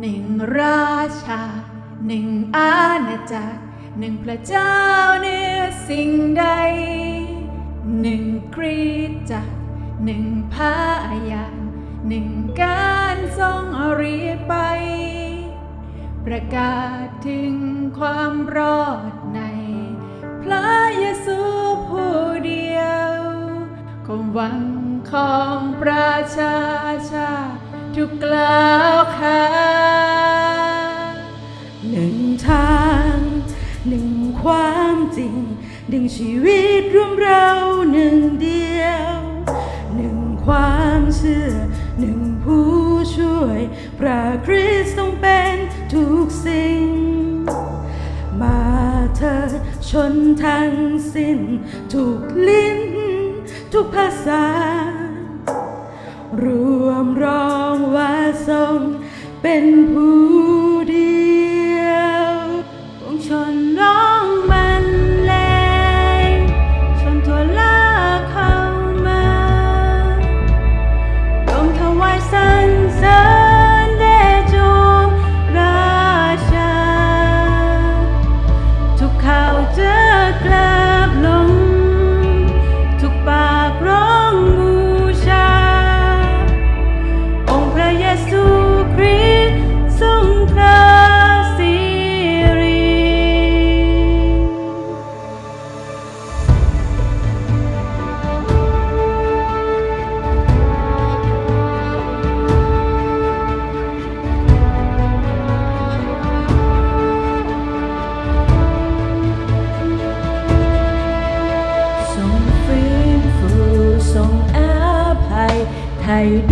หนึ่งราชา หนึ่งอาณาจักรหนึ่งพระเจ้าเนื้อสิ่งใด หนึ่งคริสตจักรหนึ่งพายานหนึ่งการทรงเรีไป ประกาศถึงความรอดใน พระเยซูผู้เดียวความหวังของประชาชาทุกกล่าวค้า หนึ่งชีวิตรวมเราหนึ่งเดียว หนึ่งความเชื่อหนึ่งผู้ช่วย พระคริสต์ทรงเป็นทุกสิ่ง มาเถิดชนทั้งสิ้น ทุกลิ้น ทุกภาษา รวมร้องว่าทรงเป็นผู้เดียวปวงชนร้อง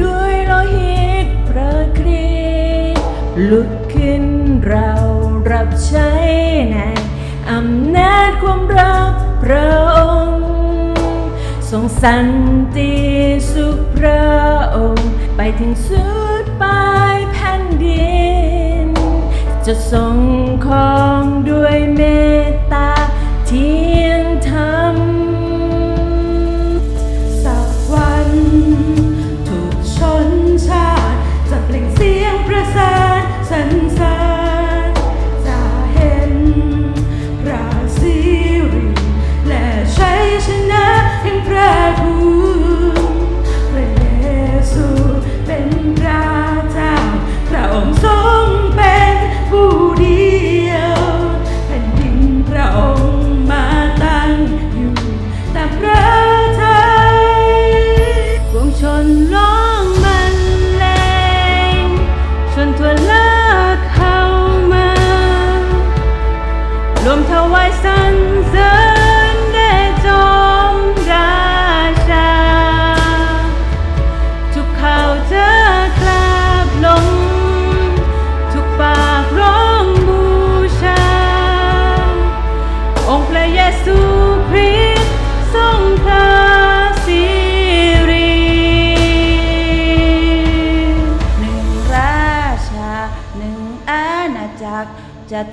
ด้วยโลหิตพระคริสต์ลุกขึ้นเรารับใช้ในอำนาจความรักพระองค์ทรงสันติสุขพระองค์ ไปถึงสุดปลายแผ่นดิน จะทรงครองด้วยเมตตาที่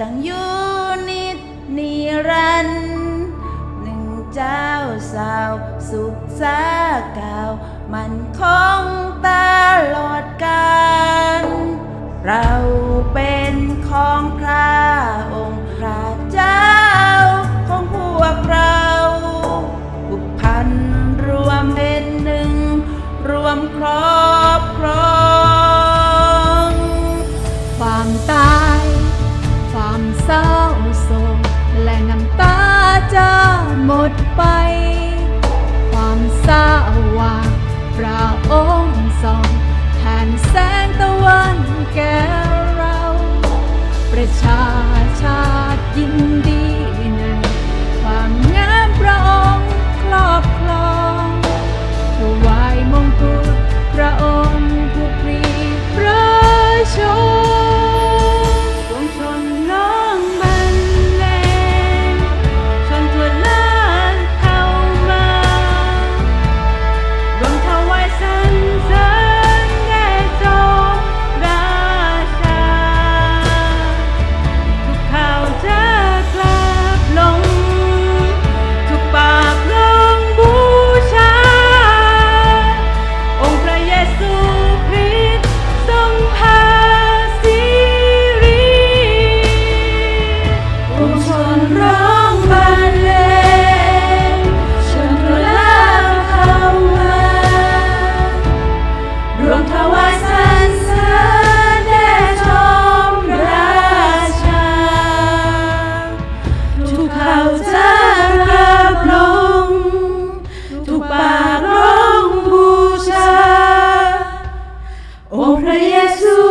ตั้งยูนิดนิรันหนึ่งเจ้าสาวสุขสาเก่ามันคงตลอดกาลเราเป็นของพระองค์พระเจ้าของพวกเราผูกพันรวมเป็นหนึ่ง รวมครอง Yeah. por Jesus.